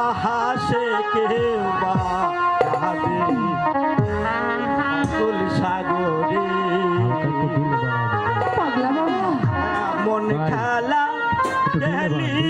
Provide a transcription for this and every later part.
বা হাসে কেউ বা ভাবে। আকুল সাগরে। মন খেলা খেলি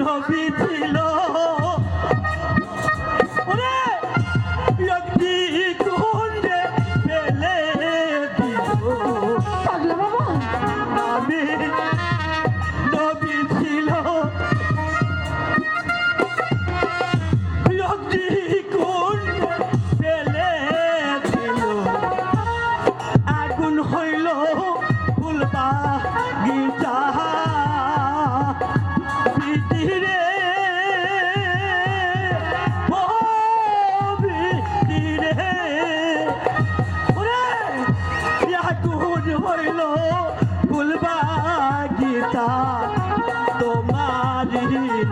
নবী ছিল hoi lo pulpa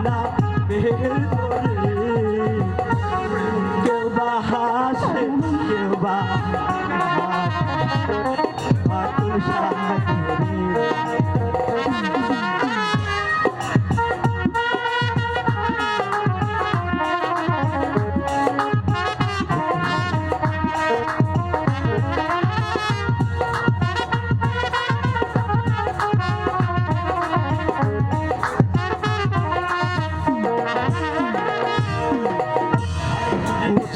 না বের করে কেউ বা হাসে কেউ বা হাতুর সাথে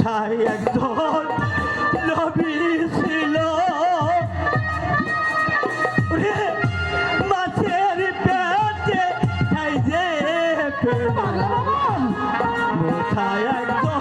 পেশায় একজন নবী ছিল? মাছের পেটে খাই যে পেলা একজন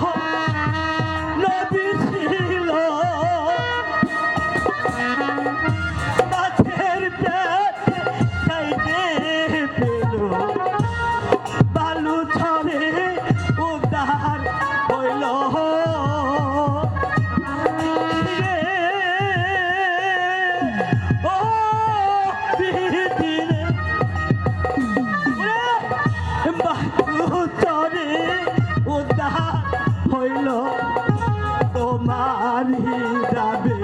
রইল তোমার হিসাবে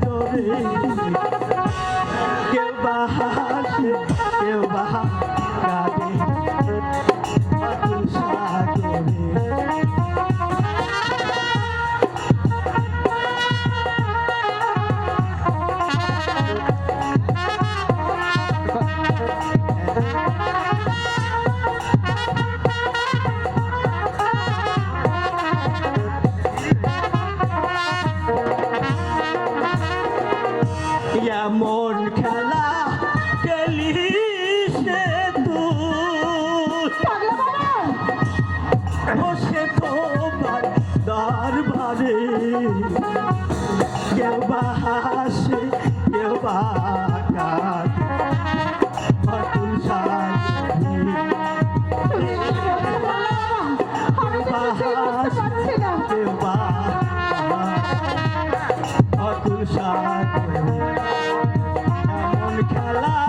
জোরে এমন খেলা খেলিসে বসে তোমার দরবারে। কেউ বা হাসে কেউ বা Hello.